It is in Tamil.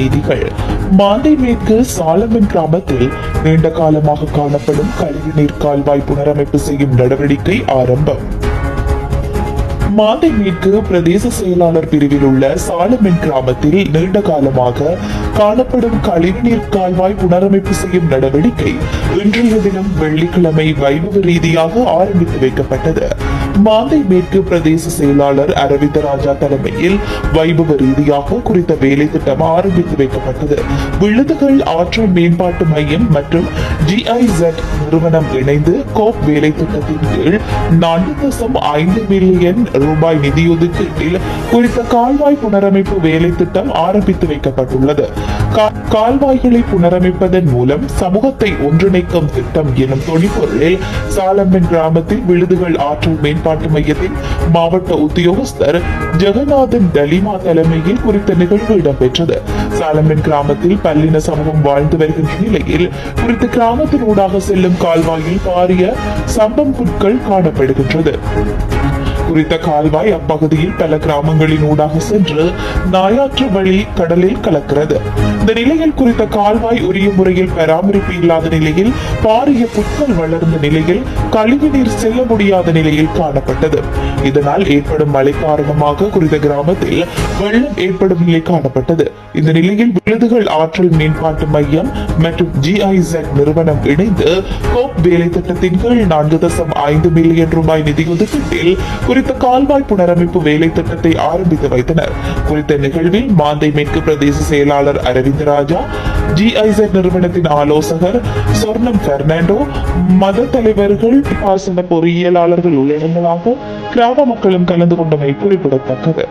செய்திகள். மாந்தை மேற்கு சாலமன் கிராமத்தில் நீண்ட காலமாக காணப்படும் கழிவுநீர் கால்வாய் புனரமைப்பு செய்யும் நடவடிக்கை ஆரம்பம். மாந்தை மேற்கு பிரதேச செயலாளர் பிரிவில் உள்ள சாலமன் கிராமத்தில் நீண்ட காலமாக காணப்படும் கழிவுநீர் கால்வாய் புனரமைப்பு செய்யும் நடவடிக்கை இன்றைய தினம் வெள்ளிக்கிழமை வைபவ ரீதியாக ஆரம்பித்து வைக்கப்பட்டது. மாந்தை மேற்கு பிரதேச செயலாளர் அரவிந்த ராஜா தலைமையில் வைபவ ரீதியாக குறித்த வேலை திட்டம் ஆரம்பித்து வைக்கப்பட்டது. விழுதுகள் ஆற்றல் மேம்பாட்டு மையம் மற்றும் ஜிஐசெட் நிறுவனம் இணைந்து கோப் வேலை திட்டத்தின் கீழ் நான்கு தசம் ஐந்து மில்லியன் ரூபாய் நிதியொதுக்கீட்டில் குறித்த கால்வாய் புனரமைப்பு வேலை திட்டம் ஆரம்பித்து வைக்கப்பட்டுள்ளது. கால்வாய்களை புனரமைப்பதன் மூலம் சமூகத்தை ஒன்றிணைக்கும் திட்டம் எனும் தொழிற்பொருளில் சாலம்பன் கிராமத்தில் விழுதுகள் ஆற்றல் மேம்பாட்டு மையத்தின் மாவட்ட உத்தியோகஸ்தர் ஜெகநாதன் டலிமா தலைமையில் குறித்த நிகழ்வு இடம்பெற்றது. சாலமன் கிராமத்தில் பல்லின சமூகம் வாழ்ந்து வருகின்ற நிலையில் குறித்த கிராமத்தின் ஊடாக செல்லும் கால்வாயில் பாரிய சம்பம் புட்கள் காணப்படுகின்றது. குறித்த கால்வாய் அப்பகுதியில் பல கிராமங்களின் ஊடாக சென்று நாயாற்று வழி கடலில் கலக்கிறது. இந்த நிலையில் குறித்த கால்வாய் உரிய முறையில் பராமரிப்பு இல்லாத நிலையில் பாரிய புற்கள் வளர்ந்த நிலையில் கழிவு நீர் செல்ல முடியாத நிலையில் காணப்பட்டது. இதனால் ஏற்படும் மழை காரணமாக குறித்த கிராமத்தில் வெள்ளம் ஏற்படும் நிலை காணப்பட்டது. இந்த நிலையில் விழுதுகள் ஆற்றல் மேம்பாட்டு மையம் மற்றும் ஜிஐசெட் நிறுவனம் இணைந்து கோப் வேலை திட்டத்தின் கீழ் நான்கு தசம் ஐந்து மில்லியன் ரூபாய் நிதி ஒதுக்கீட்டில் குறித்த கால்வாய் புனரமைப்பு வேலை திட்டத்தை ஆரம்பித்து வைத்தனர். குறித்த நிகழ்வில் மாந்தை மேற்கு பிரதேச செயலாளர் அரவிந்த் ராஜா ஜிஐசெட் நிறுவனத்தின் ஆலோசகர் சொர்ணம் பெர்னாண்டோ மத தலைவர்கள் பாசன பொறியியலாளர்கள் உள்ளிடங்களாக கிராம மக்களும் கலந்து கொண்டமை குறிப்பிடத்தக்கது.